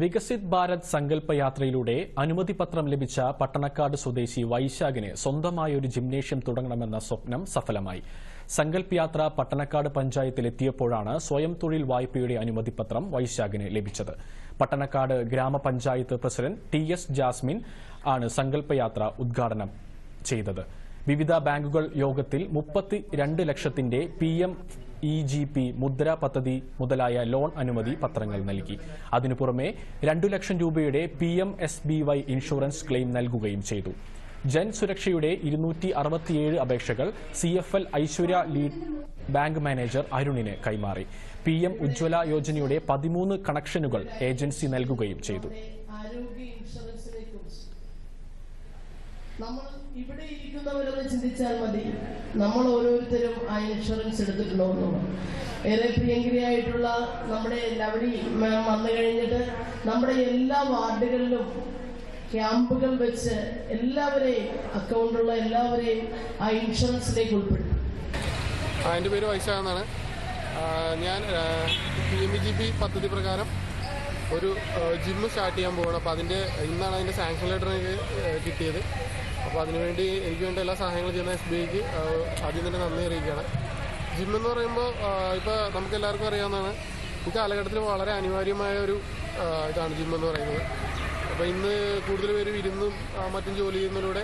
വികസിത് ഭാരത് സങ്കല്പ യാത്രയിലൂടെ അനുമതി പത്രം ലഭിച്ച പട്ടണക്കാട് സ്വദേശി വൈശാഖിന് സ്വന്തമായ ഒരു ജിംനേഷ്യം തുടങ്ങണമെന്ന സ്വപ്നം സഫലമായി. സങ്കല്പ് യാത്ര പട്ടണക്കാട് പഞ്ചായത്തിലെത്തിയപ്പോഴാണ് സ്വയം തൊഴിൽ വായ്പയുടെ അനുമതി പത്രം വൈശാഖിന് ലഭിച്ചത്. പട്ടണക്കാട് ഗ്രാമപഞ്ചായത്ത് പ്രസിഡന്റ് ടി എസ് ജാസ്മിൻ ആണ് സങ്കല്പ യാത്ര ഉദ്ഘാടനം ചെയ്തത്. വിവിധ ബാങ്കുകൾ യോഗത്തിൽ മുപ്പത്തി രണ്ട് ലക്ഷത്തിന്റെ P M E G P Mudra പദ്ധതി മുതലായ ലോൺ അനുമതി പത്രങ്ങൾ നൽകി. അതിനു പുറമെ രണ്ടു ലക്ഷം രൂപയുടെ P M S B Y insurance claim നൽകുകയും ചെയ്തു. ജൻ സുരക്ഷയുടെ ഇരുന്നൂറ്റി അറുപത്തിയേഴ് അപേക്ഷകൾ C F L Aishwarya lead bank manager അരുണിന് കൈമാറി. പി എം ഉജ്ജ്വല യോജനയുടെ പതിമൂന്ന് കണക്ഷനുകൾ ഏജൻസി നൽകുകയും ചെയ്തു. നമ്മൾ ഇവിടെ ഇരിക്കുന്നവരെന്ന് ചിന്തിച്ചാൽ മതി. നമ്മൾ ഓരോരുത്തരും ആ ഇൻഷുറൻസ് എടുത്തിട്ടുണ്ടോ ഏറെ പ്രിയങ്കരിയായിട്ടുള്ള നമ്മുടെ ലവണി മാം വന്നു കഴിഞ്ഞിട്ട് നമ്മുടെ എല്ലാ വാർഡുകളിലും ക്യാമ്പുകൾ വെച്ച് എല്ലാവരെയും അക്കൗണ്ടുള്ള എല്ലാവരെയും ആ ഇൻഷുറൻസിലേക്ക് ഉൾപ്പെടുത്തി. എന്റെ പേര് വൈശാഖ് എന്നാണ്. ഞാൻ പി എം ജി പി പദ്ധതി പ്രകാരം ഒരു ജിമ്മ് സ്റ്റാർട്ട് ചെയ്യാൻ പോവുകയാണ് അപ്പോൾ അതിന്റെ ഇന്നാണ് അതിന്റെ സാങ്ഷൻ ലെറ്റർ കിട്ടിയത്. അപ്പോൾ അതിനുവേണ്ടി എനിക്ക് വേണ്ടി എല്ലാ സഹായങ്ങളും ചെയ്യുന്ന എസ് ബി ഐക്ക് ആദ്യം തന്നെ നന്ദി അറിയിക്കുകയാണ്. ജിം എന്ന് പറയുമ്പോൾ ഇപ്പോൾ നമുക്ക് എല്ലാവർക്കും അറിയാവുന്നതാണ് ഈ കാലഘട്ടത്തിൽ വളരെ അനിവാര്യമായ ഒരു ഇതാണ് ജിം എന്ന് പറയുന്നത്. അപ്പോൾ ഇന്ന് കൂടുതൽ പേര് ഇരുന്നും മറ്റും ജോലി ചെയ്യുന്നതിലൂടെ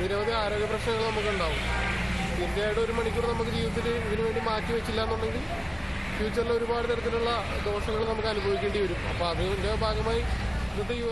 നിരവധി ആരോഗ്യ പ്രശ്നങ്ങൾ നമുക്കുണ്ടാവും. തീർച്ചയായിട്ടും ഒരു മണിക്കൂർ നമുക്ക് ജീവിതത്തിൽ ഇതിനു വേണ്ടി മാറ്റി വെച്ചില്ല എന്നുണ്ടെങ്കിൽ ഫ്യൂച്ചറിൽ ഒരുപാട് തരത്തിലുള്ള ദോഷങ്ങൾ നമുക്ക് അനുഭവിക്കേണ്ടി വരും. അപ്പോൾ അതിന്റെ ഭാഗമായി ഇന്നത്തെ